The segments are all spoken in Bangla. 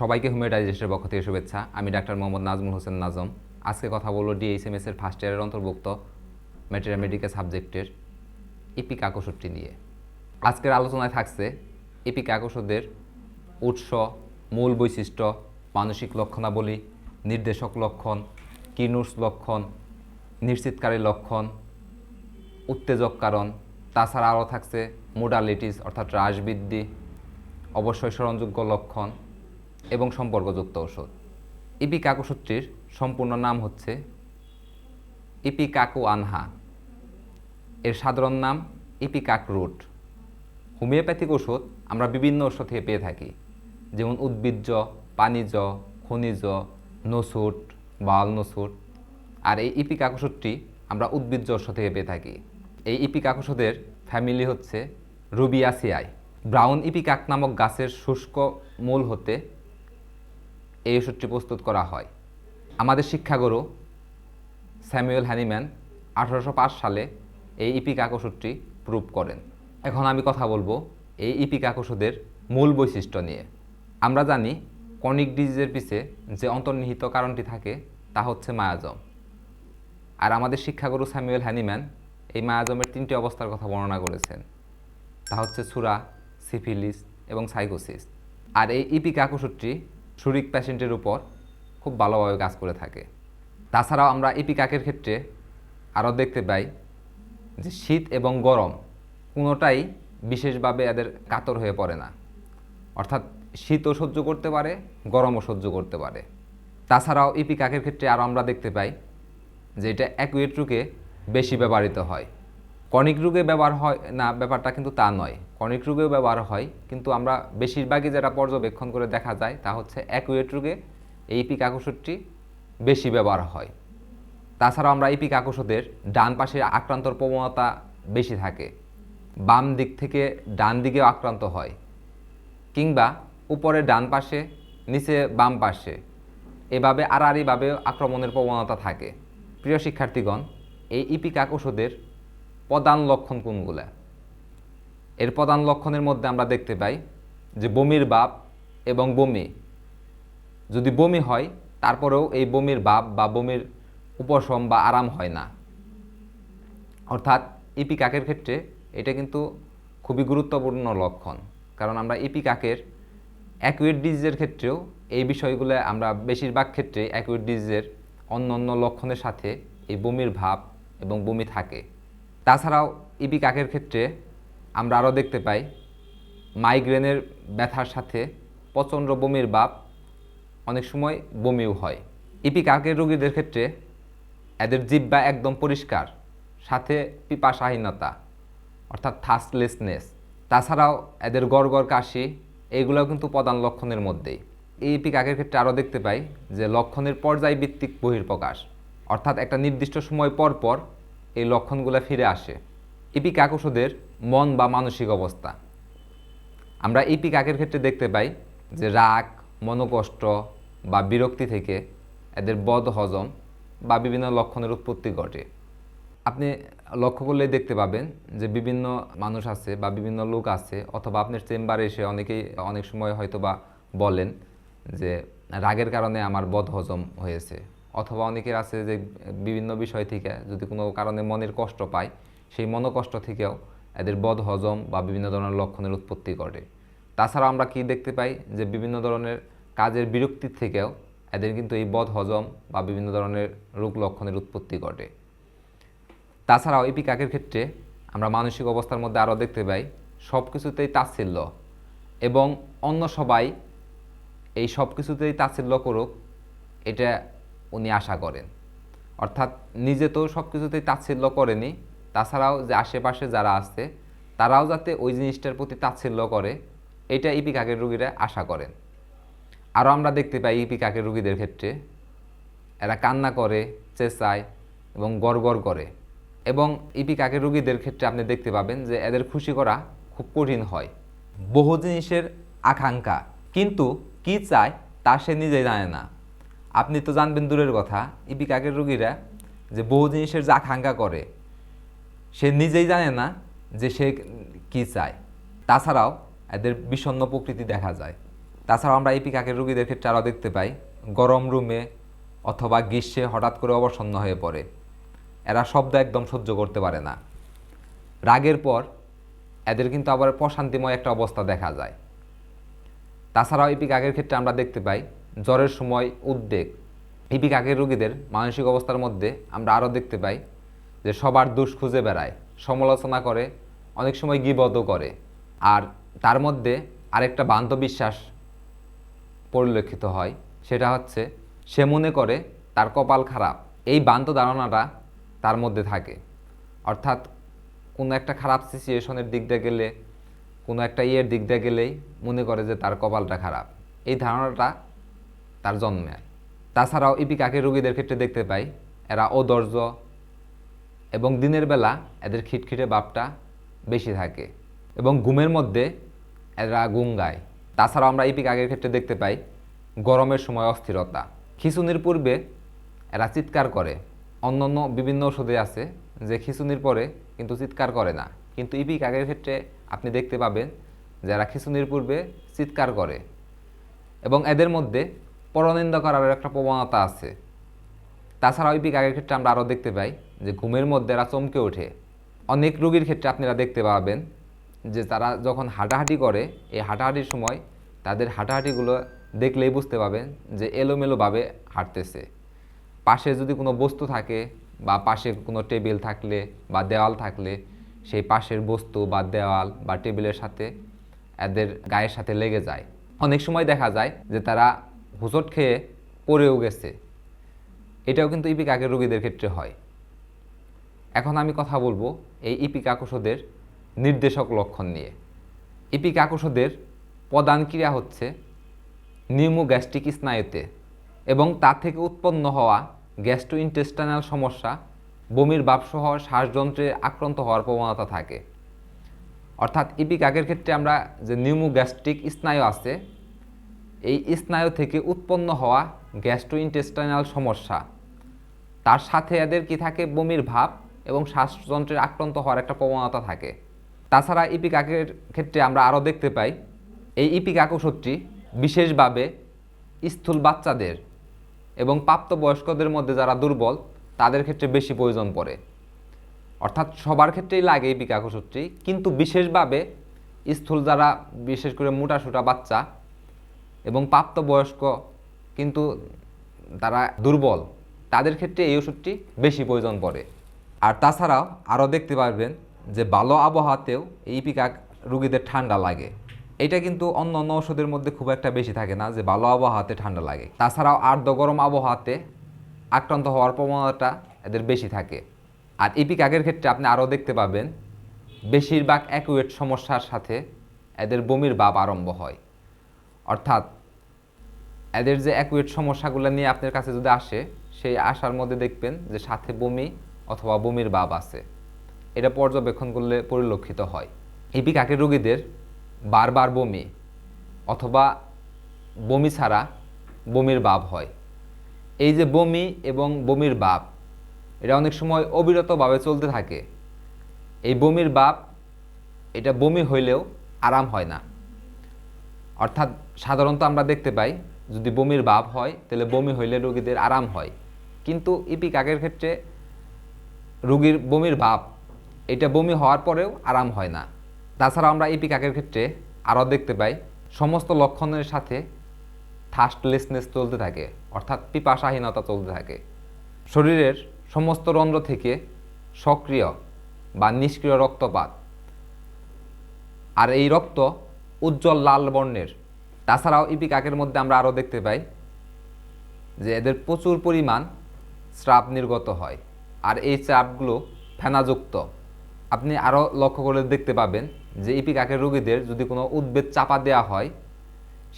সবাইকে হোমিওটাইজেস্টের পক্ষ থেকে শুভেচ্ছা। আমি ডাক্তার মোহাম্মদ নাজমুল হোসেন নাজম। আজকে কথা বলব ডিএইচএমএস এর ফার্স্ট ইয়ারের অন্তর্ভুক্ত ম্যাটেরিয়াল মেডিকেল সাবজেক্টের ইপিক আকোষটি নিয়ে। আজকের আলোচনায় থাকছে ইপিক আকোষদের উৎস, মূল বৈশিষ্ট্য, মানসিক লক্ষণাবলী, নির্দেশক লক্ষণ, কিনুস লক্ষণ, নিশ্চিতকারী লক্ষণ, উত্তেজক কারণ। তাছাড়া আরও থাকছে মোডালিটিস অর্থাৎ হ্রাস বৃদ্ধি অবশ্যই স্মরণযোগ্য লক্ষণ এবং সম্পর্কযুক্ত ওষুধ ইপি কাকুসূত্রীর সম্পূর্ণ নাম হচ্ছে ইপি কাকু আনহা। এর সাধারণ নাম ইপি কাক রুট। হোমিওপ্যাথিক ওষুধ আমরা বিভিন্ন ওষুধ থেকে পেয়ে থাকি, যেমন উদ্ভিজ্জ, পানিজ, খনিজ নসুট বাল নসুট আর এই ইপি কাকুসুটটি আমরা উদ্ভিজ্জ ওষুধ থেকে পেয়ে থাকি। এই ইপি কাকুসুদের ফ্যামিলি হচ্ছে রুবিয়াসিয়াই। ব্রাউন ইপি কাক নামক গাছের শুষ্ক মূল হতে এই ওষুধটি প্রস্তুত করা হয়। আমাদের শিক্ষাগুরু স্যামুয়েল হ্যানিম্যান আঠারোশো পাঁচ সালে এই ইপি কাকোষুধটি প্রুভ করেন। এখন আমি কথা বলব এই ইপি কাকোষুধের মূল বৈশিষ্ট্য নিয়ে। আমরা জানি কনিক ডিজিজের পিছে যে অন্তর্নিহিত কারণটি থাকে, তা হচ্ছে মায়াজম। আর আমাদের শিক্ষাগুরু স্যামুয়েল হ্যানিম্যান এই মায়াজমের তিনটি অবস্থার কথা বর্ণনা করেছেন। তা হচ্ছে সুরা, সিফিলিস এবং সাইকোসিস। আর এই ইপি কাকুসুটটি সুরিক প্যাশেন্টের উপর খুব ভালোভাবে কাজ করে থাকে। তাছাড়াও আমরা ইপি কাকের ক্ষেত্রে আরও দেখতে পাই যে শীত এবং গরম কোনোটাই বিশেষভাবে এদের কাতর হয়ে পড়ে না। অর্থাৎ শীতও সহ্য করতে পারে, গরমও সহ্য করতে পারে। তাছাড়াও ইপি কাকের ক্ষেত্রে আরও আমরা দেখতে পাই যে এটা অ্যাকুয়েট রোগে বেশি ব্যবহৃত হয়। কনিক রোগে ব্যবহার হয়, না, ব্যাপারটা কিন্তু তা নয়। কনিক রোগেও ব্যবহার হয়, কিন্তু আমরা বেশিরভাগই যেটা পর্যবেক্ষণ করে দেখা যায় তা হচ্ছে অ্যাকুয়েট রোগে এই পিক আকর্ষণটি বেশি ব্যবহার হয়। তাছাড়াও আমরা এই পিক আকর্ষদের ডান পাশে আক্রান্তর প্রবণতা বেশি থাকে। বাম দিক থেকে ডান দিকেও আক্রান্ত হয়, কিংবা উপরে ডান পাশে, নিচে বাম পাশে, এভাবে আড়াআড়িভাবে আক্রমণের প্রবণতা থাকে। প্রিয় শিক্ষার্থীগণ, এই ইপিকাক ওষুধের প্রধান লক্ষণ কোনগুলা? এর প্রধান লক্ষণের মধ্যে আমরা দেখতে পাই যে বমির বাপ এবং বমি। যদি বমি হয়, তারপরেও এই বমির বাপ বা বমির উপশম বা আরাম হয় না। অর্থাৎ ইপি কাকের ক্ষেত্রে এটা কিন্তু খুবই গুরুত্বপূর্ণ লক্ষণ। কারণ আমরা ইপি কাকের অ্যাকুয়েট ডিজিজের ক্ষেত্রেও এই বিষয়গুলো আমরা বেশিরভাগ ক্ষেত্রে অ্যাকুয়েট ডিজিজের অন্য অন্য লক্ষণের সাথে এই বমির ভাব এবং বমি থাকে। তাছাড়াও ইপি কাকের ক্ষেত্রে আমরা আরও দেখতে পাই, মাইগ্রেনের ব্যথার সাথে প্রচণ্ড বমির বাপ অনেক সময় বমিও হয়। ইপি কাকের রোগীদের ক্ষেত্রে এদের জিব্বা একদম পরিষ্কার, সাথে পিপাসাহীনতা অর্থাৎ থাসলেসনেস। তাছাড়াও এদের গড় কাশি এইগুলো কিন্তু প্রধান লক্ষণের মধ্যেই। এই ইপি কাকের ক্ষেত্রে আরও দেখতে পাই যে লক্ষণের পর্যায়ভিত্তিক বহির্প্রকাশ অর্থাৎ একটা নির্দিষ্ট সময় পর পর এই লক্ষণগুলো ফিরে আসে। ইপি কাক ওষুধের মন বা মানসিক অবস্থা। আমরা ইপি কাকের ক্ষেত্রে দেখতে পাই যে রাগ, মনোকষ্ট বা বিরক্তি থেকে এদের বদ হজম বা বিভিন্ন লক্ষণের উৎপত্তি ঘটে। আপনি লক্ষ্য করলেই দেখতে পাবেন যে বিভিন্ন মানুষ আছে বা বিভিন্ন লোক আছে অথবা আপনার চেম্বারে এসে অনেকেই অনেক সময় হয়তো বা বলেন যে রাগের কারণে আমার বদ হজম হয়েছে। অথবা অনেকের আছে যে, বিভিন্ন বিষয় থেকে যদি কোনো কারণে মনের কষ্ট পায়, সেই মনোকষ্ট থেকেও এদের বদ হজম বা বিভিন্ন ধরনের লক্ষণের উৎপত্তি ঘটে। তাছাড়া আমরা কি দেখতে পাই যে, বিভিন্ন ধরনের কাজের বিরক্তির থেকেও এদের কিন্তু এই বদ হজম বা বিভিন্ন ধরনের রোগ লক্ষণের উৎপত্তি ঘটে। তাছাড়াও এই পিকাকের ক্ষেত্রে আমরা মানসিক অবস্থার মধ্যে আরও দেখতে পাই সব কিছুতেই তাচ্ছিল্য এবং অন্য সবাই এই সব কিছুতেই তাচ্ছিল্য করুক, এটা উনি আশা করেন। অর্থাৎ নিজে তো সব কিছুতেই তাচ্ছিল্য করেনি। তাছাড়াও যে আশেপাশে যারা আছে, তারাও যাতে ওই জিনিসটার প্রতি তাচ্ছিল্য করে, এটা ইপি কাকের রুগীরা আশা করেন। আরও আমরা দেখতে পাই ইপি কাকের রুগীদের ক্ষেত্রে। এরা কান্না করে, চেঁচায় এবং গড়গড় করে। এবং ইপি কাকের রুগীদের ক্ষেত্রে আপনি দেখতে পাবেন যে এদের খুশি করা খুব কঠিন হয়। বহু জিনিসের আকাঙ্ক্ষা, কিন্তু কি চায় তা সে নিজে জানে না। আপনি তো জানবেন দূরের কথা ইপি কাকের রুগীরা যে বহু জিনিসের যে আকাঙ্ক্ষা করে, সে নিজেই জানে না যে সে কি চায়। তাছাড়াও এদের বিষণ্ণ প্রকৃতি দেখা যায়। তাছাড়াও আমরা ইপি কাকের রোগীদের ক্ষেত্রে আরও দেখতে পাই, গরম রুমে অথবা গ্রীষ্মে হঠাৎ করে অবসন্ন হয়ে পড়ে। এরা শব্দ একদম সহ্য করতে পারে না। রাগের পর এদের কিন্তু আবার প্রশান্তিময় একটা অবস্থা দেখা যায়। তাছাড়াও ইপিক আগের ক্ষেত্রে আমরা দেখতে পাই জ্বরের সময় উদ্বেগ। ইপিক আগের রোগীদের মানসিক অবস্থার মধ্যে আমরা আরও দেখতে পাই যে সবার দোষ খুঁজে বেড়ায়, সমালোচনা করে, অনেক সময় গিবদও করে। আর তার মধ্যে আরেকটা বান্ধ বিশ্বাস পরিলক্ষিত হয়, সেটা হচ্ছে সে মনে করে তার কপাল খারাপ। এই বান্ত ধারণাটা তার মধ্যে থাকে। অর্থাৎ কোনো একটা খারাপ সিচুয়েশনের দিক দিয়ে গেলে, কোনো একটা ইয়ের দিক দিয়ে গেলেই মনে করে যে তার কপালটা খারাপ। এই ধারণাটা তার জন্মে। তাছাড়াও ইপি কাকের রোগীদের ক্ষেত্রে দেখতে পাই, এরা অধৈর্য এবং দিনের বেলা এদের খিটখিটে বাপটা বেশি থাকে এবং ঘুমের মধ্যে এরা ঘুম গায়। তাছাড়াও আমরা ইপিক আগের ক্ষেত্রে দেখতে পাই, গরমের সময় অস্থিরতা। খিচুনির পূর্বে এরা চিৎকার করে। অন্যান্য বিভিন্ন ওষুধে আছে যে খিচুনির পরে কিন্তু চিৎকার করে না। কিন্তু ইপিক আগের ক্ষেত্রে আপনি দেখতে পাবেন যে এরা খিচুনির পূর্বে চিৎকার করে এবং এদের মধ্যে পরনিন্দা করার একটা প্রবণতা আছে। তাছাড়াও ইপিক আগের ক্ষেত্রে আমরা আরও দেখতে পাই যে ঘুমের মধ্যে এরা চমকে ওঠে। অনেক রোগীর ক্ষেত্রে আপনারা দেখতে পাবেন যে তারা যখন হাঁটাহাঁটি করে, এই হাঁটাহাঁটির সময় তাদের হাঁটাহাঁটিগুলো দেখলেই বুঝতে পাবেন যে এলোমেলোভাবে হাঁটতেছে। পাশে যদি কোনো বস্তু থাকে বা পাশে কোনো টেবিল থাকলে বা দেওয়াল থাকলে, সেই পাশের বস্তু বা দেওয়াল বা টেবিলের সাথে এদের গায়ের সাথে লেগে যায়। অনেক সময় দেখা যায় যে তারা হুচট খেয়ে পড়েও গেছে। এটাও কিন্তু ইপিক আগের রোগীদের ক্ষেত্রে হয়। এখন আমি কথা বলব এই ইপিক আকোষদের নির্দেশক লক্ষণ নিয়ে। ইপিক আকোষদের প্রদান ক্রিয়া হচ্ছে নিউমোগ্যাস্ট্রিক স্নায়ুতে এবং তা থেকে উৎপন্ন হওয়া গ্যাস্ট্রো ইন্টেস্টাইনাল সমস্যা, বমির বাপসহ শ্বাসযন্ত্রে আক্রান্ত হওয়ার প্রবণতা থাকে। অর্থাৎ ইপিক আগের ক্ষেত্রে আমরা যে নিউমোগ্যাস্ট্রিক স্নায়ু আছে এই স্নায়ু থেকে উৎপন্ন হওয়া গ্যাস্ট্রো ইন্টেস্টাইনাল সমস্যা। তার সাথে এদের কি থাকে? বমির ভাব এবং শ্বাসযন্ত্রের আক্রান্ত হওয়ার একটা প্রবণতা থাকে। তাছাড়া ইপিক আগের ক্ষেত্রে আমরা আরও দেখতে পাই, এই ইপিক আকৌষধটি বিশেষভাবে স্থূল বাচ্চাদের এবং প্রাপ্তবয়স্কদের মধ্যে যারা দুর্বল, তাদের ক্ষেত্রে বেশি প্রয়োজন পড়ে। অর্থাৎ সবার ক্ষেত্রেই লাগে এই ওষুধটি কিন্তু বিশেষভাবে স্থূল যারা, বিশেষ করে মোটা সোটা বাচ্চা এবং প্রাপ্তবয়স্ক কিন্তু তারা দুর্বল। তাদের ক্ষেত্রে এই ওষুধটি বেশি প্রয়োজন পড়ে। আর তাছাড়াও আরও দেখতে পারবেন যে ভালো আবহাওয়াতেও এই পিকাক রুগীদের ঠান্ডা লাগে। এটা কিন্তু অন্য অন্য ওষুধের মধ্যে খুব একটা বেশি থাকে না যে ভালো আবহাওয়াতে ঠান্ডা লাগে। তাছাড়াও আর্দ্র গরম আবহাওয়াতে আক্রান্ত হওয়ার প্রবণতাটা এদের বেশি থাকে। আর ইপিক আগের ক্ষেত্রে আপনি আরও দেখতে পাবেন, বেশিরভাগ অ্যাকুয়েট সমস্যার সাথে এদের বমির বাপ আরম্ভ হয়। অর্থাৎ এদের যে অ্যাকুয়েট সমস্যাগুলো নিয়ে আপনার কাছে যদি আসে, সেই আসার মধ্যে দেখবেন যে সাথে বমি অথবা বমির ভাব আছে। এটা পর্যবেক্ষণ করলে পরিলক্ষিত হয়। ইপিক আগের রোগীদের বারবার বমি অথবা বমি ছাড়া বমির ভাব হয়। এই যে বমি এবং বমির ভাব, এটা অনেক সময় অবিরতভাবে চলতে থাকে। এই বমির ভাব, এটা বমি হইলেও আরাম হয় না। অর্থাৎ সাধারণত আমরা দেখতে পাই যদি বমির ভাব হয়, তাহলে বমি হইলে রোগীদের আরাম হয়। কিন্তু ইপিক আগের ক্ষেত্রে রোগীর বমির ভাব, এটা বমি হওয়ার পরেও আরাম হয় না। তাছাড়া আমরা ইপিক আগের ক্ষেত্রে আরও দেখতে পাই, সমস্ত লক্ষণের সাথে থাস্টলেসনেস চলতে থাকে, অর্থাৎ পিপাসাহীনতা চলতে থাকে। শরীরের সমস্ত রন্ধ্র থেকে সক্রিয় বা নিষ্ক্রিয় রক্তপাত। আর এই রক্ত উজ্জ্বল লাল বর্ণের তাছাড়াও ইপিক আগের মধ্যে আমরা আরও দেখতে পাই যে এদের প্রচুর পরিমাণ স্রাব নির্গত হয় আর এই স্রাবগুলো ফেনাযুক্ত। আপনি আরও লক্ষ্য করে দেখতে পাবেন যে ইপিক আগের রোগীদের যদি কোনো উদ্বেদ চাপা দেওয়া হয়,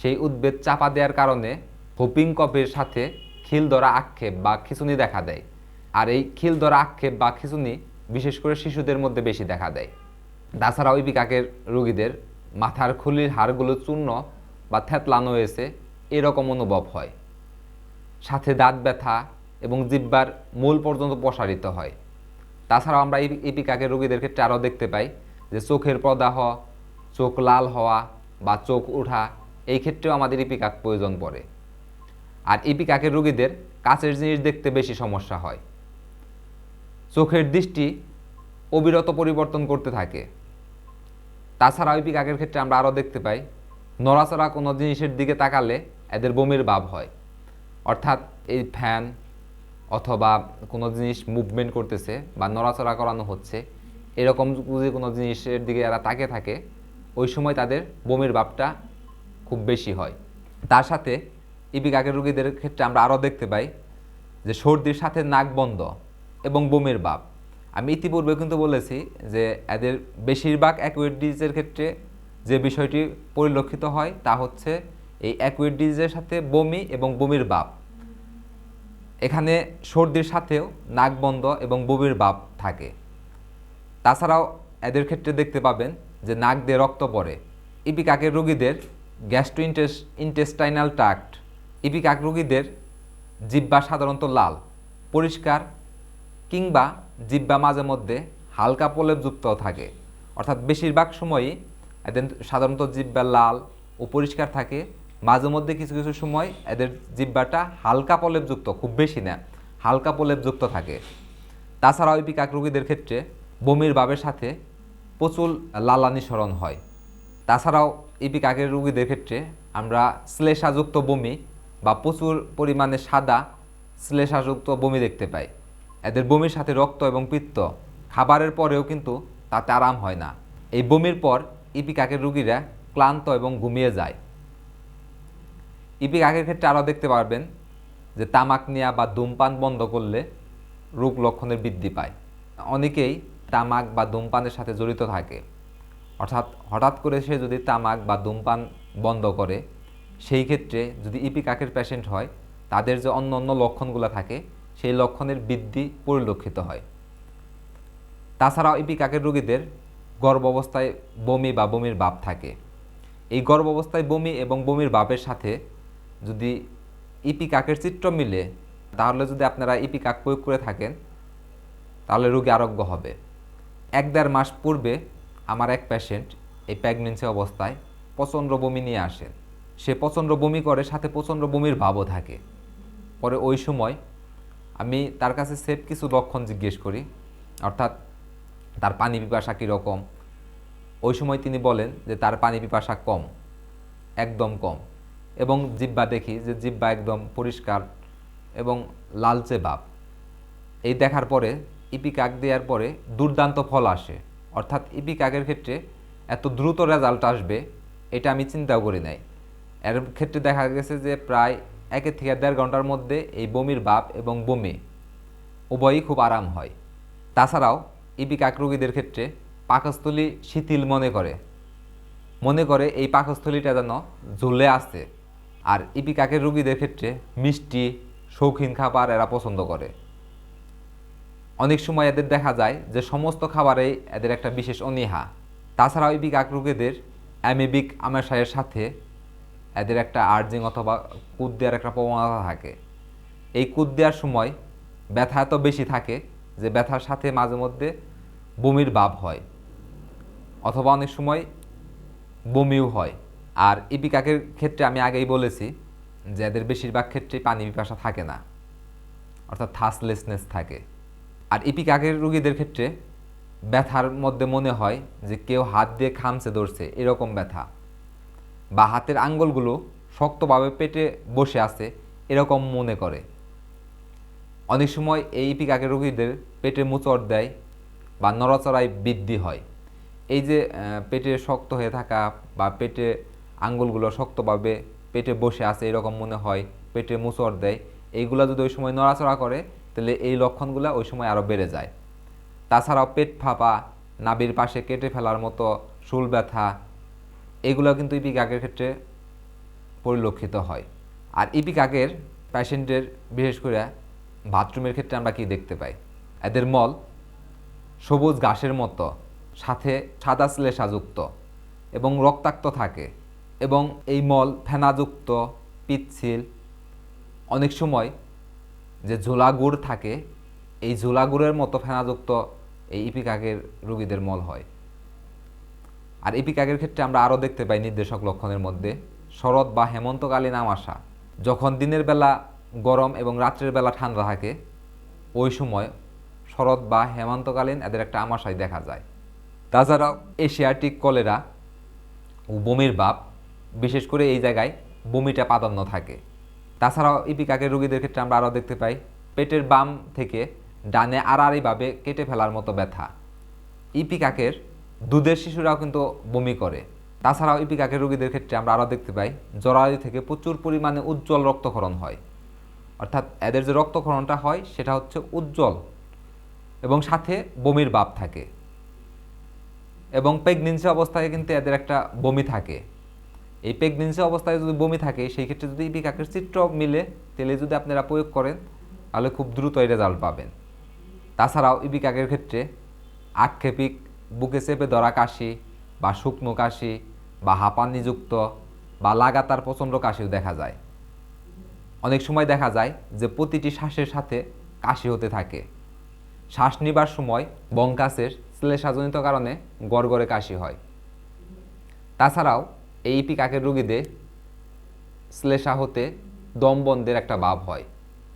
সেই উদ্বেদ চাপা দেওয়ার কারণে হোপিং কফের সাথে খিল ধরা আক্ষেপ বা খিচুনি দেখা দেয়। আর এই খিল ধরা আক্ষেপ বা খিচুনি বিশেষ করে শিশুদের মধ্যে বেশি দেখা দেয়। তাছাড়াও ইপিক আগের রোগীদের মাথার খুলির হাড়গুলো চূর্ণ বা থ্যাতলানো হয়েছে, এরকম অনুভব হয়। সাথে দাঁত ব্যথা এবং জিব্বার মূল পর্যন্ত প্রসারিত হয়। তাছাড়াও আমরা এই ইপিকাকের রোগীদের ক্ষেত্রে আরও দেখতে পাই, যে চোখের প্রদাহ, চোখ লাল হওয়া বা চোখ ওঠা এই ক্ষেত্রেও আমাদের ইপিকাক প্রয়োজন পড়ে। আর ইপিকাকের রোগীদের কাছের জিনিস দেখতে বেশি সমস্যা হয়। চোখের দৃষ্টি অবিরত পরিবর্তন করতে থাকে। তাছাড়া ইপিকাকের ক্ষেত্রে আমরা আরও দেখতে পাই নড়াচড়া কোনো জিনিসের দিকে তাকালে এদের বমির ভাব হয়। অর্থাৎ এই ফ্যান অথবা কোনো জিনিস মুভমেন্ট করতেছে বা নড়াচড়া করানো হচ্ছে, এরকম যদি কোনো জিনিসের দিকে এরা তাকে থাকে, ওই সময় তাদের বমির ভাবটা খুব বেশি হয়। তার সাথে ইপিকাকের রোগীদের ক্ষেত্রে আমরা আরও দেখতে পাই যে সর্দির সাথে নাক বন্ধ এবং বমির ভাব। আমি ইতিপূর্বে কিন্তু বলেছি যে এদের বেশিরভাগ অ্যাকুইড ডিজিজের ক্ষেত্রে যে বিষয়টি পরিলক্ষিত হয় তা হচ্ছে এই অ্যাকুইড ডিজিজের সাথে বমি এবং বমির বাপ। এখানে সর্দির সাথেও নাক বন্ধ এবং বমির বাপ থাকে। তাছাড়াও এদের ক্ষেত্রে দেখতে পাবেন যে নাক দিয়ে রক্ত পড়ে। ইপিকাকের রোগীদের গ্যাস্ট্রো ইন্টেস্টাইনাল ট্রাক্ট। ইপিকাক রোগীদের জিব্বা সাধারণত লাল, পরিষ্কার কিংবা জিব্বা মাঝে মধ্যে হালকা প্রলেপযুক্ত থাকে। অর্থাৎ বেশিরভাগ সময়ই এদের সাধারণত জিব্বা লাল ও পরিষ্কার থাকে। মাঝে মধ্যে কিছু কিছু সময় এদের জিব্বাটা হালকা প্রলেপযুক্ত, খুব বেশি না, হালকা প্রলেপযুক্ত থাকে। তাছাড়াও ইপিকাক রোগীদের ক্ষেত্রে বমির ভাবের সাথে প্রচুর লালানি স্মরণ হয়। তাছাড়াও ইপিকাকের রোগীদের ক্ষেত্রে আমরা শ্লেষাযুক্ত বমি বা প্রচুর পরিমাণে সাদা শ্লেষাযুক্ত বমি দেখতে পাই। এদের বমির সাথে রক্ত এবং পিত্ত খাবারের পরেও কিন্তু তাতে আরাম হয় না। এই বমির পর ইপিকাকের রুগীরা ক্লান্ত এবং ঘুমিয়ে যায়। ইপিকাকের ক্ষেত্রে আরও দেখতে পারবেন যে তামাক নেওয়া বা ধূমপান বন্ধ করলে রোগ লক্ষণের বৃদ্ধি পায়। অনেকেই তামাক বা ধূমপানের সাথে জড়িত থাকে। অর্থাৎ হঠাৎ করে সে যদি তামাক বা ধূমপান বন্ধ করে, সেই ক্ষেত্রে যদি ইপিকাকের পেশেন্ট হয়, তাদের যে অন্য অন্য লক্ষণগুলো থাকে, সেই লক্ষণের বৃদ্ধি পরিলক্ষিত হয়। তাছাড়াও ইপিকাকের রোগীদের গর্ভ অবস্থায় বমি বা বমির ভাব থাকে। এই গর্ভ অবস্থায় বমি এবং বমির ভাবের সাথে যদি ইপিকাকের চিত্র মিলে, তাহলে যদি আপনারা ইপিকাক প্রয়োগ করে থাকেন, তাহলে রোগী আরোগ্য হবে। এক দেড় মাস পূর্বে আমার এক পেশেন্ট এই প্রেগনেন্সি অবস্থায় প্রচণ্ড বমি নিয়ে আসেন সে প্রচণ্ড বমি করে, সাথে প্রচণ্ড বমির ভাবও থাকে। পরে ওই সময় আমি তার কাছে সেফ কিছু লক্ষণ জিজ্ঞেস করি, অর্থাৎ তার পানি পিপাসা কীরকম? ওই সময় তিনি বলেন যে তার পানি পিপাসা কম, একদম কম। এবং জিব্বা দেখি যে জিব্বা একদম পরিষ্কার এবং লালচে ভাব। এই দেখার পরে ইপি কাক দেওয়ার পরে দুর্দান্ত ফল আসে। অর্থাৎ ইপি কাকের ক্ষেত্রে এত দ্রুত রেজাল্ট আসবে, এটা আমি চিন্তাও করি নাই। এর ক্ষেত্রে দেখা গেছে যে প্রায় একের থেকে দেড় ঘণ্টার মধ্যে এই বমির বাপ এবং বমি উভয়ই খুব আরাম হয়। তাছাড়াও ইপি কাক রোগীদের ক্ষেত্রে পাকস্থলী শিথিল মনে করে। মনে করে এই পাকস্থলীটা যেন ঝুলে আসছে। আর ইপি কাকের রোগীদের ক্ষেত্রে মিষ্টি, শৌখিন খাবার এরা পছন্দ করে। অনেক সময় এদের দেখা যায় যে সমস্ত খাবারেই এদের একটা বিশেষ অনীহা। তাছাড়াও আক রোগীদের অ্যামিবিক আমাশয়ের সাথে এদের একটা আর্জিং অথবা কুদ দেওয়ার একটা প্রবণতা থাকে। এই কুদ দেওয়ার সময় ব্যথা এত বেশি থাকে যে ব্যথার সাথে মাঝে মধ্যে বমির ভাব হয়। অথবা অনেক সময় বমিও হয়। আর ইপিকাকের ক্ষেত্রে আমি আগেই বলেছি যে এদের বেশিরভাগ ক্ষেত্রেই পানি পিপাসা থাকে না। অর্থাৎ থাসলেসনেস থাকে। আর ইপিকাকের রুগীদের ক্ষেত্রে ব্যথার মধ্যে মনে হয় যে কেউ হাত দিয়ে খামছে ধরছে, এরকম ব্যথা। বা হাতের আঙ্গুলগুলো শক্তভাবে পেটে বসে আছে, এরকম মনে করে। অনেক সময় এই ইপিকাকের রুগীদের পেটে মুচড় দেয় বা নড়াচড়ায় বৃদ্ধি হয়। এই যে পেটে শক্ত হয়ে থাকা বা পেটে আঙ্গুলগুলো শক্তভাবে পেটে বসে আছে এরকম মনে হয়, পেটে মুচড় দেয়, এইগুলো যদি ওই সময় নড়াচড়া করে, তাহলে এই লক্ষণগুলো ওই সময় আরও বেড়ে যায়। তাছাড়াও পেট ফাঁপা, নাভির পাশে কেটে ফেলার মতো শুল ব্যথা, এগুলো কিন্তু ইপিকাকের ক্ষেত্রে পরিলক্ষিত হয়। আর ইপিকাকের পেশেন্টের বিশেষ করে বাথরুমের ক্ষেত্রে আমরা কি দেখতে পাই? এদের মল সবুজ ঘাসের মতো, সাথে সাদা শ্লেষাযুক্ত এবং রক্তাক্ত থাকে এবং এই মল ফেনাযুক্ত, পিচ্ছিল। অনেক সময় যে ঝোলা গুড় থাকে, এই ঝোলা গুড়ের মতো ফেনাযুক্ত এই ইপিকাকের রোগীদের মল হয়। আর ইপিকাকের ক্ষেত্রে আমরা আরও দেখতে পাই নির্দেশক লক্ষণের মধ্যে, শরৎ বা হেমন্তকালীন আমাশা। যখন দিনের বেলা গরম এবং রাত্রের বেলা ঠান্ডা থাকে, ওই সময় শরৎ বা হেমন্তকালীন এদের একটা আমাশায় দেখা যায়। তাছাড়াও এশিয়াটিক কলেরা ও বমির বাপ, বিশেষ করে এই জায়গায় বমিটা প্রাধান্য থাকে। তাছাড়াও ইপিকাকের রোগীদের ক্ষেত্রে আমরা আরও দেখতে পাই, পেটের বাম থেকে ডানে আড়াআড়িভাবে কেটে ফেলার মতো ব্যথা। ইপিকাকের দুধের শিশুরাও কিন্তু বমি করে। তাছাড়াও ইপিকাকের রোগীদের ক্ষেত্রে আমরা আরও দেখতে পাই, জরায়ু থেকে প্রচুর পরিমাণে উজ্জ্বল রক্তক্ষরণ হয়। অর্থাৎ এদের যে রক্তক্ষরণটা হয়, সেটা হচ্ছে উজ্জ্বল এবং সাথে বমির ভাব থাকে। এবং প্রেগনেন্সি অবস্থায় কিন্তু এদের একটা বমি থাকে। এই প্রেগনেন্সি অবস্থায় যদি বমি থাকে, সেই ক্ষেত্রে যদি ইপিকাকের চিত্র মিলে তেলে যদি আপনারা প্রয়োগ করেন, তাহলে খুব দ্রুতই রেজাল্ট পাবেন। তাছাড়াও ইপিকাকের ক্ষেত্রে আক্ষেপিক বুকে চেপে ধরা কাশি বা শুকনো কাশি বা হাঁপানিযুক্ত বা লাগাতার প্রচণ্ড কাশিও দেখা যায়। অনেক সময় দেখা যায় যে প্রতিটি শ্বাসের সাথে কাশি হতে থাকে। শ্বাস নিবার সময় বঙ্কাসের শ্লেষাজনিত কারণে গড়গড়ে কাশি হয়। তাছাড়াও এই ইপিকাকের রোগীদের শ্লেষা হতে দম বন্ধের একটা ভাব হয়।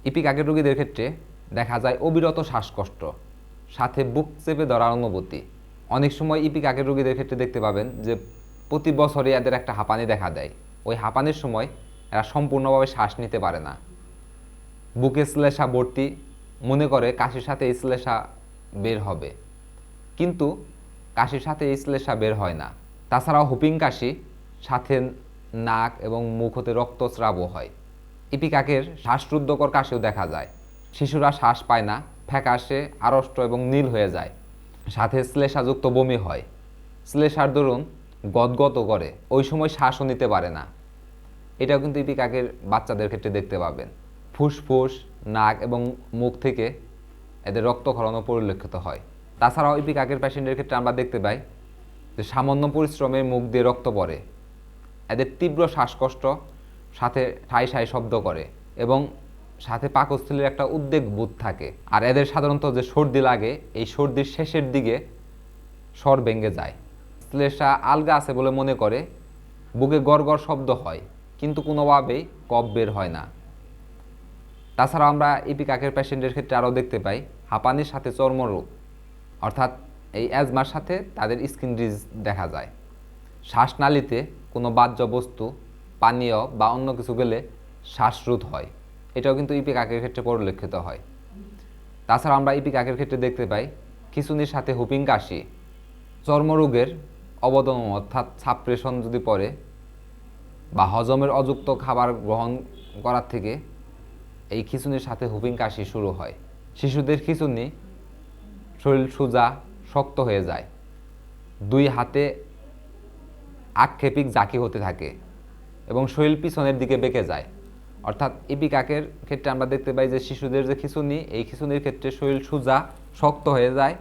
ইপিকাকের রোগীদের ক্ষেত্রে দেখা যায় অবিরত শ্বাসকষ্ট, সাথে বুক চেপে ধরার অনুভূতি। অনেক সময় ইপিকাকের রোগীদের ক্ষেত্রে দেখতে পাবেন যে প্রতি বছরই এদের একটা হাঁপানি দেখা দেয়। ওই হাঁপানির সময় এরা সম্পূর্ণভাবে শ্বাস নিতে পারে না। বুকে শ্লেষা ভর্তি মনে করে কাশির সাথে এই শ্লেষা বের হবে। কিন্তু কাশির সাথে এই শ্লেষা বের হয় না। তাছাড়াও হুপিং কাশি সাথে নাক এবং মুখ হতে রক্তস্রাবও হয়। ইপিকাকের শ্বাসরুদ্ধকর কাশিও দেখা যায়। শিশুরা শ্বাস পায় না, ফ্যাকাশে আড়ষ্ট এবং নীল হয়ে যায়। সাথে শ্লেষাযুক্ত বমি হয়। শ্লেষার দরুন গদগত করে। ওই সময় শ্বাসও নিতে পারে না। এটাও কিন্তু ইপিকাকের বাচ্চাদের ক্ষেত্রে দেখতে পাবেন। ফুসফুস, নাক এবং মুখ থেকে এদের রক্তক্ষরণও পরিলক্ষিত হয়। তাছাড়াও আগের পেশেন্টের ক্ষেত্রে আমরা দেখতে পাই যে সামান্য পরিশ্রমে মুখ দিয়ে রক্ত পড়ে। এদের তীব্র শ্বাসকষ্ট, সাথে ঠাই ঠাই শব্দ করে এবং সাথে পাকস্থলীর একটা উদ্বেগ বোধ থাকে। আর এদের সাধারণত যে সর্দি লাগে, এই সর্দির শেষের দিকে স্বর ভেঙে যায়। শ্লেষা আলগা আছে বলে মনে করে, বুকে গড় গড় শব্দ হয়, কিন্তু কোনোভাবেই কফ বের হয় না। তাছাড়া আমরা ইপিকাকের পেশেন্টের ক্ষেত্রে আরও দেখতে পাই, হাঁপানির সাথে চর্মরোগ, অর্থাৎ এই অ্যাজমার সাথে তাদের স্কিন ডিজ দেখা যায়। শ্বাসনালীতে কোনো বাহ্য বস্তু পানীয় বা অন্য কিছু গেলে শ্বাসরোধ হয়। এটাও কিন্তু ইপিকাকের ক্ষেত্রে পরিলক্ষিত হয়। তাছাড়া আমরা ইপিকাকের ক্ষেত্রে দেখতে পাই, খিচুনির সাথে হুপিং কাশি, চর্মরোগের অবদম অর্থাৎ সাপ্রেশন যদি পড়ে বা হজমের অযুক্ত খাবার গ্রহণ করার থেকে এই খিচুনির সাথে হুপিং কাশি শুরু হয়। শিশুদের খিচুনি শরীর সোজা, শক্ত হয়ে যায়। দুই হাতে আক্ষেপিক জাকি হতে থাকে এবং শরীর পিছনের দিকে বেঁকে যায়। অর্থাৎ ইপিকাকের ক্ষেত্রে আমরা দেখতে পাই যে শিশুদের যে খিচুনি, এই খিচুনির ক্ষেত্রে শরীর সোজা, শক্ত হয়ে যায়।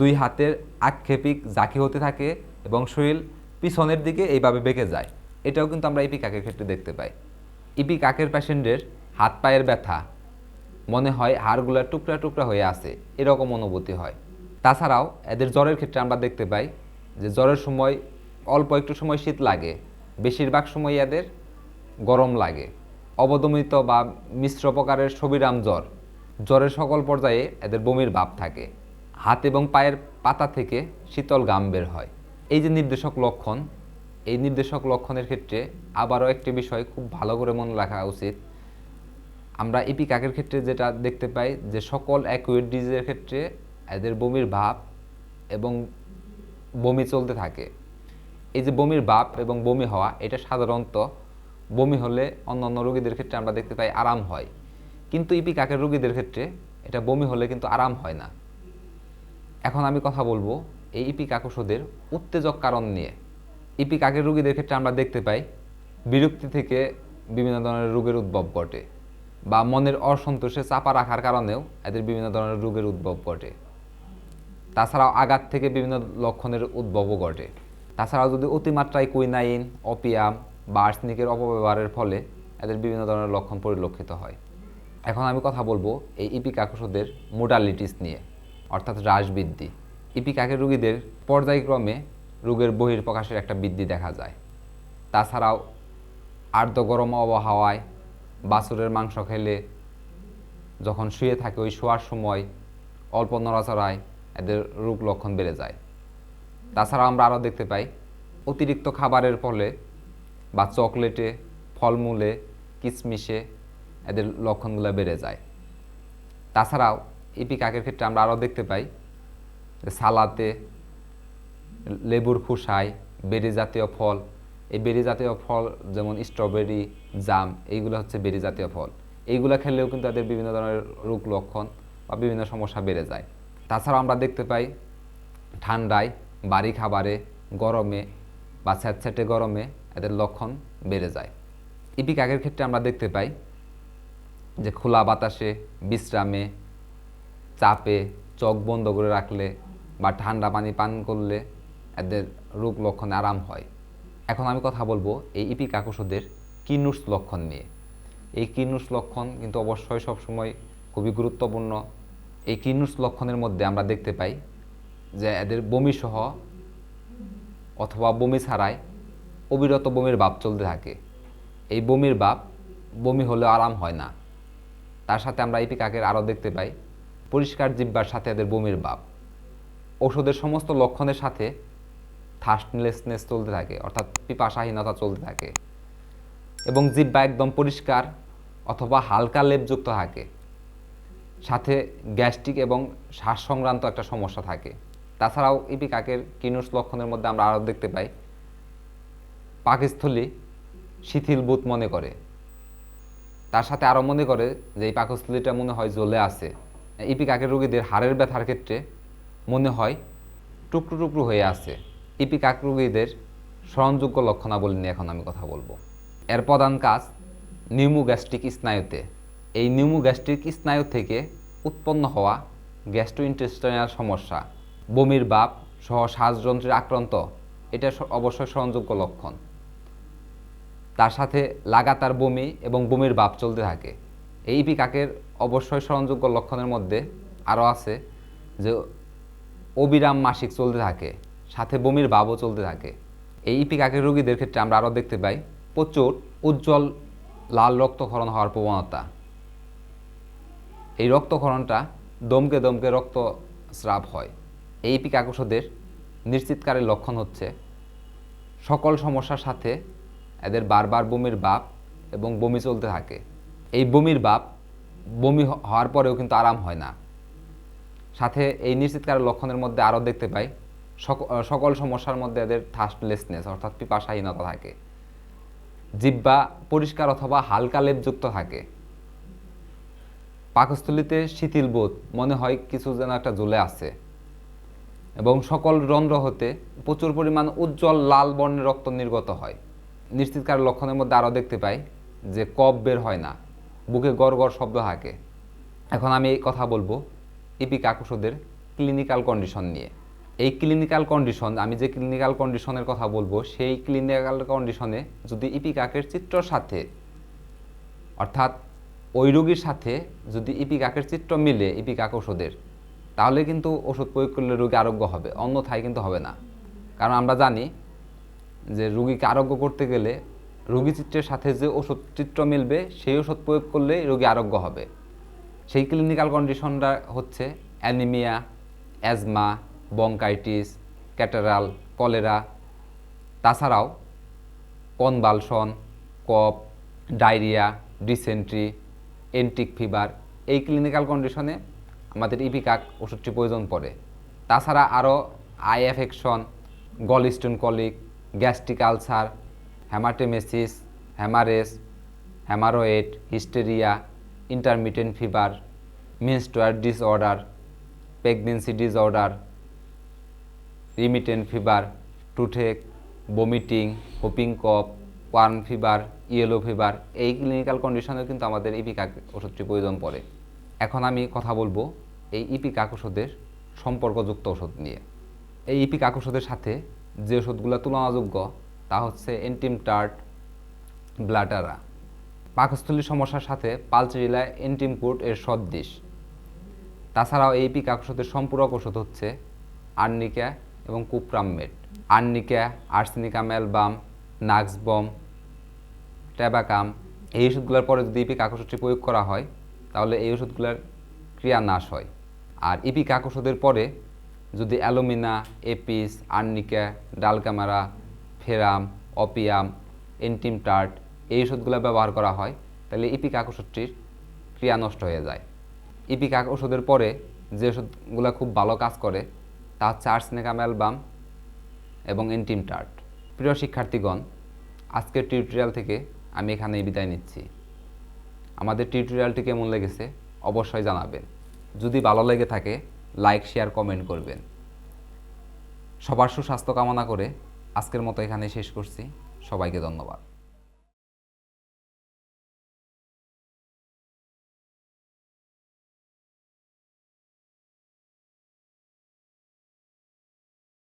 দুই হাতের আক্ষেপিক জাকি হতে থাকে এবং শরীর পিছনের দিকে এইভাবে বেঁকে যায়। এটাও কিন্তু আমরা ইপিকাকের ক্ষেত্রে দেখতে পাই। ইপিকাকের পেশেন্টের হাত পায়ের ব্যথা, মনে হয় হাড়গুলা টুকরা টুকরা হয়ে আছে, এরকম অনুভূতি হয়। তাছাড়াও এদের জ্বরের ক্ষেত্রে আমরা দেখতে পাই যে জ্বরের সময় অল্প একটু সময় শীত লাগে, বেশিরভাগ সময় এদের গরম লাগে। অবদমিত বা মিশ্র প্রকারের সবিরাম জ্বর, জ্বরের সকল পর্যায়ে এদের বমির ভাব থাকে। হাত এবং পায়ের পাতা থেকে শীতল গাম বের হয়। এই যে নির্দেশক লক্ষণ, এই নির্দেশক লক্ষণের ক্ষেত্রে আবারও একটি বিষয় খুব ভালো করে মনে রাখা উচিত। আমরা ইপিকাকের ক্ষেত্রে যেটা দেখতে পাই যে সকল অ্যাকুয়েট ডিজিজের ক্ষেত্রে এদের বমির ভাব এবং বমি চলতে থাকে। এই যে বমির ভাব এবং বমি হওয়া, এটা সাধারণত বমি হলে অন্য অন্য রোগীদের ক্ষেত্রে আমরা দেখতে পাই আরাম হয়। কিন্তু ইপিকাকের রোগীদের ক্ষেত্রে এটা বমি হলে কিন্তু আরাম হয় না। এখন আমি কথা বলব এই ইপিকাক ওষুধের উত্তেজক কারণ নিয়ে। ইপিকাকের রোগীদের ক্ষেত্রে আমরা দেখতে পাই বিরক্তি থেকে বিভিন্ন ধরনের রোগের উদ্ভব ঘটে। বা মনের অসন্তোষে চাপা রাখার কারণেও এদের বিভিন্ন ধরনের রোগের উদ্ভব ঘটে। তাছাড়াও আঘাত থেকে বিভিন্ন লক্ষণের উদ্ভবও ঘটে। তাছাড়াও যদি অতিমাত্রায় কুইনাইন, অপিয়াম বা আর্সনিকের অপব্যবহারের ফলে এদের বিভিন্ন ধরনের লক্ষণ পরিলক্ষিত হয়। এখন আমি কথা বলব এই ইপিকাক ওষুধের মোডালিটিস নিয়ে, অর্থাৎ হ্রাস বৃদ্ধি। ইপিকাকের রোগীদের পর্যায়ক্রমে রোগের বহির্প্রকাশের একটা বৃদ্ধি দেখা যায়। তাছাড়াও আর্দ্র গরম আবহাওয়ায় বাছুরের মাংস খেলে যখন শুয়ে থাকে, ওই শোয়ার সময় অল্প নড়াচড়ায় এদের রোগ লক্ষণ বেড়ে যায়। তাছাড়া আমরা আরও দেখতে পাই, অতিরিক্ত খাবারের ফলে বা চকলেটে, ফলমূলে কিশমিশে এদের লক্ষণগুলো বেড়ে যায়। তাছাড়াও ইপি কাকের ক্ষেত্রে আমরা আরও দেখতে পাই সালাতে লেবুর খোসায় বেরি জাতীয় ফল এই বেরি জাতীয় ফল, যেমন স্ট্রবেরি জাম এইগুলো হচ্ছে বেরি জাতীয় ফল। এইগুলো খেলেও কিন্তু তাদের বিভিন্ন ধরনের রোগ লক্ষণ বা বিভিন্ন সমস্যা বেড়ে যায়। তাছাড়াও আমরা দেখতে পাই ঠান্ডায় বাড়ি খাবারে গরমে বা স্যাঁতস্যাঁতে গরমে এদের লক্ষণ বেড়ে যায়। ইপি কাকের ক্ষেত্রে আমরা দেখতে পাই যে খোলা বাতাসে, বিশ্রামে, চাপে, চোখ বন্ধ করে রাখলে বা ঠান্ডা পানি পান করলে এদের রোগ লক্ষণে আরাম হয়। এখন আমি কথা বলব এই ইপি কাকুসদের কিনুস লক্ষণ নিয়ে। এই কিনুস লক্ষণ কিন্তু অবশ্যই সবসময় খুবই গুরুত্বপূর্ণ। এই কিনুস লক্ষণের মধ্যে আমরা দেখতে পাই যে এদের বমি সহ অথবা বমি ছাড়াই অবিরত বমির ভাব চলতে থাকে। এই বমির ভাব, বমি হলেও আরাম হয় না। তার সাথে আমরা ইপি কাকের আরও দেখতে পাই। পরিষ্কার জিব্বার সাথে এদের বমির ভাব। ওষুধের সমস্ত লক্ষণের সাথে থার্স্টলেসনেস চলতে থাকে, অর্থাৎ পিপাসাহীনতা চলতে থাকে। এবং জিব্বা একদম পরিষ্কার অথবা হালকা লেপযুক্ত থাকে। সাথে গ্যাস্ট্রিক এবং শ্বাস সংক্রান্ত একটা সমস্যা থাকে। তাছাড়াও ইপি কাকের কিনুস লক্ষণের মধ্যে আমরা আরও দেখতে পাই। পাকস্থলী শিথিল বোধ মনে করে। তার সাথে আরও মনে করে যে এই পাকস্থলীটা মনে হয় জ্বলে আছে। ইপি কাকের রোগীদের হাড়ের ব্যথার ক্ষেত্রে মনে হয় টুকরো টুকরো হয়ে আছে। ইপি কাক রোগীদের স্মরণযোগ্য লক্ষণাবলী নিয়ে এখন আমি কথা বলব। এর প্রধান কাজ নিউমোগ্যাস্ট্রিক স্নায়ুতে। এই নিউমোগ্যাস্ট্রিক স্নায়ু থেকে উৎপন্ন হওয়া গ্যাস্ট্রোইন্টেস্টাইনাল সমস্যা, বমির বাপ সহ শ্বাসযন্ত্রের আক্রান্ত, এটা অবশ্যই স্মরণযোগ্য লক্ষণ। তার সাথে লাগাতার বমি এবং বমির ভাব চলতে থাকে। এই ইপি কাকের অবশ্যই স্মরণযোগ্য লক্ষণের মধ্যে আরও আছে যে অবিরাম মাসিক চলতে থাকে। সাথে বমির ভাবও চলতে থাকে। এই ইপি কাকের রোগীদের ক্ষেত্রে আমরা আরও দেখতে পাই, প্রচুর উজ্জ্বল লাল রক্তক্ষরণ হওয়ার প্রবণতা। এই রক্তক্ষরণটা দমকে দমকে রক্ত স্রাব হয়। এই ইপি কাকুষদের নিশ্চিতকারের লক্ষণ হচ্ছে সকল সমস্যার সাথে এদের বারবার বমির বাপ এবং বমি চলতে থাকে। এই বমির বাপ বমি হওয়ার পরেও কিন্তু আরাম হয় না। সাথে এই নিশ্চিতকারের লক্ষণের মধ্যে আরও দেখতে পাই সকল সমস্যার মধ্যে এদের থার্স্টলেসনেস অর্থাৎ পিপাসাহীনতা থাকে। জিব্বা পরিষ্কার অথবা হালকা লেপযুক্ত থাকে। পাকস্থলিতে শিথিল বোধ, মনে হয় কিছু যেন একটা জ্বলে আছে। এবং সকল রন্ধ্র হতে প্রচুর পরিমাণ উজ্জ্বল লাল বর্ণের রক্ত নির্গত হয়। নিশ্চিতকার লক্ষণের মধ্যে আরও দেখতে পাই যে কফ বের হয় না, বুকে গড় গড় শব্দ থাকে এখন আমি এই কথা বলব ইপি কাকুসদের ক্লিনিক্যাল কন্ডিশন নিয়ে। এই ক্লিনিক্যাল কন্ডিশন আমি যে ক্লিনিক্যাল কন্ডিশনের কথা বলব, সেই ক্লিনিক্যাল কন্ডিশনে যদি ইপি কাকের চিত্রর সাথে, অর্থাৎ ওই রোগীর সাথে যদি ইপি কাকের চিত্র মিলে ইপি কাক ওষুধের, তাহলে কিন্তু ওষুধ প্রয়োগ করলে রোগী আরোগ্য হবে, অন্যথায় কিন্তু হবে না। কারণ আমরা জানি যে রোগীকে আরোগ্য করতে গেলে রোগী চিত্রের সাথে যে ওষুধ চিত্র মিলবে, সেই ওষুধ প্রয়োগ করলেই রোগী আরোগ্য হবে। সেই ক্লিনিক্যাল কন্ডিশনটা হচ্ছে anaemia asthma bronchitis catarrhal, cholera, তাছাড়াও convulsion cough diarrhoea, dysentery, enteric fever, এই ক্লিনিক্যাল কন্ডিশনে আমাদের ইপিকাক ওষুধটি প্রয়োজন পড়ে। তাছাড়া আরও eye affection gallstone colic, gastric ulcer haematemesis haemorrhage haemorrhoid hysteria, intermittent fever menstrual disorder, pregnancy disorder remittent fever toothache vomiting whooping cough worm fever yellow fever এই ক্লিনিক্যাল কন্ডিশনেও কিন্তু আমাদের ইপিকাক ওষুধটি প্রয়োজন পড়ে। এখন আমি কথা বলব এই ইপিকাক ওষুধের সম্পর্কযুক্ত ওষুধ নিয়ে। এই ইপিকাক ওষুধের সাথে যে ওষুধগুলো তুলনাযোগ্য তা হচ্ছে এন্টিম টার্ট ব্লাটারা পাকস্থলী সমস্যার সাথে পালচেরিলা এন্টিমকুট এর সদৃশ। তাছাড়াও এই পিক ওষুধের সম্পূরক ওষুধ হচ্ছে আর্নিকা এবং কুপ্রামমেট আর্নিকা আর্সেনিকা ম্যালবাম নাক্সবম ট্যাবাকাম এই ওষুধগুলোর পরে যদি ইপি কাকষষ্ঠী প্রয়োগ করা হয়, তাহলে এই ওষুধগুলোর ক্রিয়া নাশ হয়। আর ইপি কাক ওষুধের পরে যদি alumina, apis, arnica dulcamara ferrum, opium antim tart এই ওষুধগুলো ব্যবহার করা হয়, তাহলে ইপি কাক ওষুধটির ক্রিয়া নষ্ট হয়ে যায়। ইপি কাক ওষুধের পরে যে ওষুধগুলো খুব ভালো কাজ করে তা হচ্ছে আর্সনেকাম অ্যালবাম এবং এন্টিম টার্ট প্রিয় শিক্ষার্থীগণ, আজকের টিউটোরিয়াল থেকে আমি এখানেই বিদায় নিচ্ছি। আমাদের টিউটোরিয়ালটি কেমন লেগেছে অবশ্যই জানাবেন। যদি ভালো লেগে থাকে, লাইক, শেয়ার, কমেন্ট করবেন। সবার সুস্বাস্থ্য কামনা করে আজকের মতো এখানে শেষ করছি। সবাইকে ধন্যবাদ।